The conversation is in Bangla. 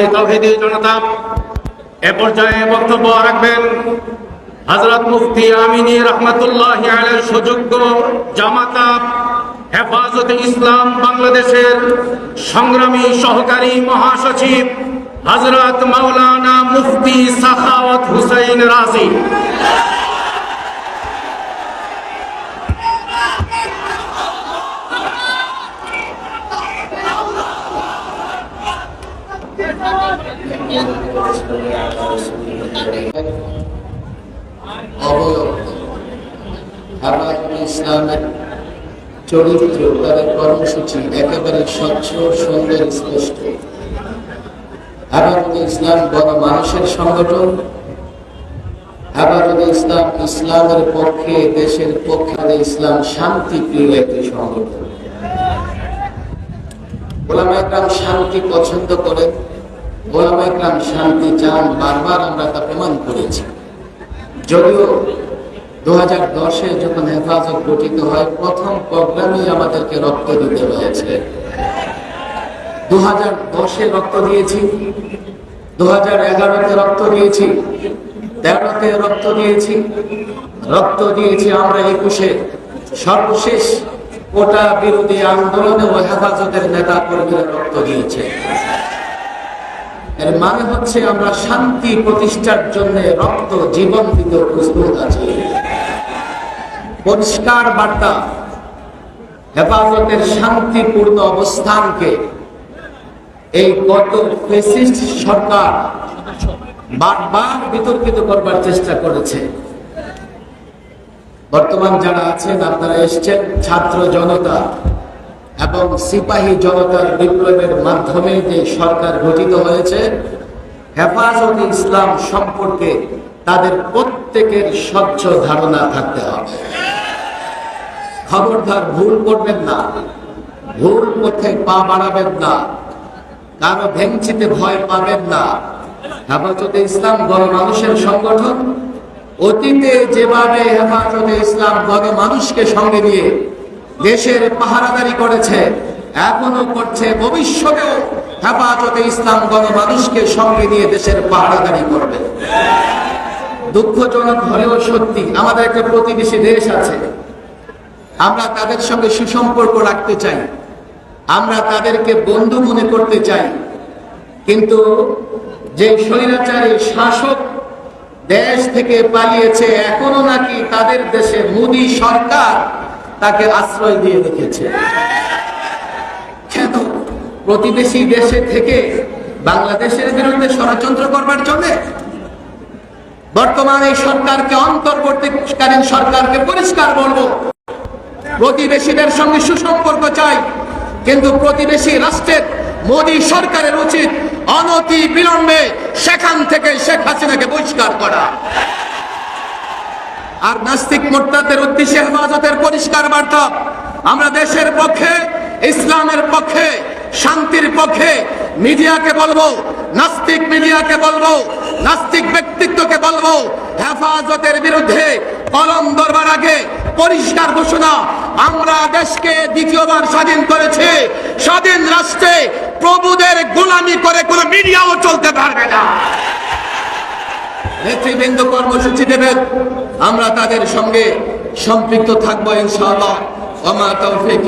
সংগ্রামী তৌহিদি জনতা। এ পর্যায়ে বক্তব্য রাখবেন হজরত মুফতি আমিনী রহমতুল্লাহ আলের সুযোগ্য জামাতা হেফাজতে ইসলাম বাংলাদেশের সংগ্রামী সহকারী মহাসচিব হজরত মাওলানা মুফতি সাখাওয়াত হুসাইন রাজি। চরিত্র, তাদের কর্মসূচি একেবারে স্বচ্ছ সুন্দর স্পষ্ট। হেফাজতে ইসলাম বড় মানুষের সংগঠন হেফাজতে ইসলাম ইসলামের পক্ষে দেশের পক্ষে ইসলাম শান্তি প্রিয় একটি সংগঠন একরাম শান্তি পছন্দ করে শান্তি চান, বারবার আমরা তা প্রমাণ করেছি। যদিও দু হাজার দশে যখন হেফাজত গঠিত হয়, প্রথম প্রোগ্রামে আমাদেরকে রক্ত দিতে হয়েছে। দু হাজার দশে রক্ত দিয়েছি দু হাজার এগারোতে রক্ত দিয়েছি, তেরোতে রক্ত দিয়েছি রক্ত দিয়েছি আমরা একুশে। সর্বশেষ কোটা বিরোধী আন্দোলনে ও হেফাজতের নেতা কর্মীরা রক্ত দিয়েছে। এর মানে হচ্ছে আমরা শান্তি প্রতিষ্ঠার জন্য রক্ত জীবন দিতে প্রস্তুত আছি। পরিষ্কার বার্তা, হেফাজতের শান্তিপূর্ণ অবস্থানকে এই গত ফেসিস্ট সরকার বারবার বিতর্কিত করবার চেষ্টা করেছে। বর্তমান যারা আছেন, আপনারা এসছেন ছাত্র জনতা। এবং সিপাহী জনতার বিপ্লবের মাধ্যমে যে সরকার গঠিত হয়েছে, হেফাজত ইসলাম সম্পর্কে তাদের প্রত্যেকের স্বচ্ছ ধারণা থাকতে হবে। খবরদার ভুল করবেন না, ভুল পথে পা বাড়াবেন না, কারও ভেঙচিতে ভয় পাবেন না। হেফাজতে ইসলাম গণমানুষের সংগঠন, অতীতে যেভাবে হেফাজতে ইসলাম গণমানুষকে সঙ্গে নিয়ে দেশের পাহারাদারি করেছে, এখনও করছে, ভবিষ্যতেও হেফাজতে ইসলাম গণমানুষকে সঙ্গে নিয়ে দেশের পাহারাদারি করবে। দুঃখজনক হলেও সত্যি, আমাদের একটা প্রতিবেশী দেশ আছে। আমরা তাদের সঙ্গে সুসম্পর্ক রাখতে চাই। আমরা তাদেরকে বন্ধু মনে করতে চাই। কিন্তু যে স্বৈরাচারী শাসক দেশ থেকে পালিয়েছে, এখনও নাকি তাদের দেশে মোদী সরকার তাকে আশ্রয় দিয়ে রেখেছে। কেন? প্রতিবেশী দেশে থেকে বাংলাদেশের বিরুদ্ধে ষড়যন্ত্র করবার জন্য? বর্তমান এই সরকারকে অন্তর্বর্তীকালীন সরকারকে পরিষ্কার বলব, প্রতিবেশীদের সঙ্গে সুসম্পর্ক চাই, কিন্তু প্রতিবেশী রাষ্ট্রের মোদী সরকারের উচিত অনতি বিলম্বে সেখান থেকে শেখ হাসিনাকে বহিষ্কার করা। আর নাস্তিক মোর্তাদের উদ্দেশ্যে হেফাজতের পরিষ্কার বার্তা, আমরা দেশের পক্ষে, ইসলামের পক্ষে, শান্তির পক্ষে মিডিয়াকে বলব, নাস্তিক মিডিয়াকে বলব, নাস্তিক ব্যক্তিত্বকে বলব, হেফাজতের বিরুদ্ধে কলম ধরবার আগে পরিষ্কার ঘোষণা, আমরা দেশকে দ্বিতীয়বার স্বাধীন করেছে, স্বাধীন রাষ্ট্রে প্রভুদের গোলামি করে কোনো মিডিয়াও চলতে পারবে না। নেতৃবৃন্দ কর্মসূচি দেবেন আমরা তাদের সঙ্গে সম্পৃক্ত থাকব ইনশাআল্লাহ। তৌফিক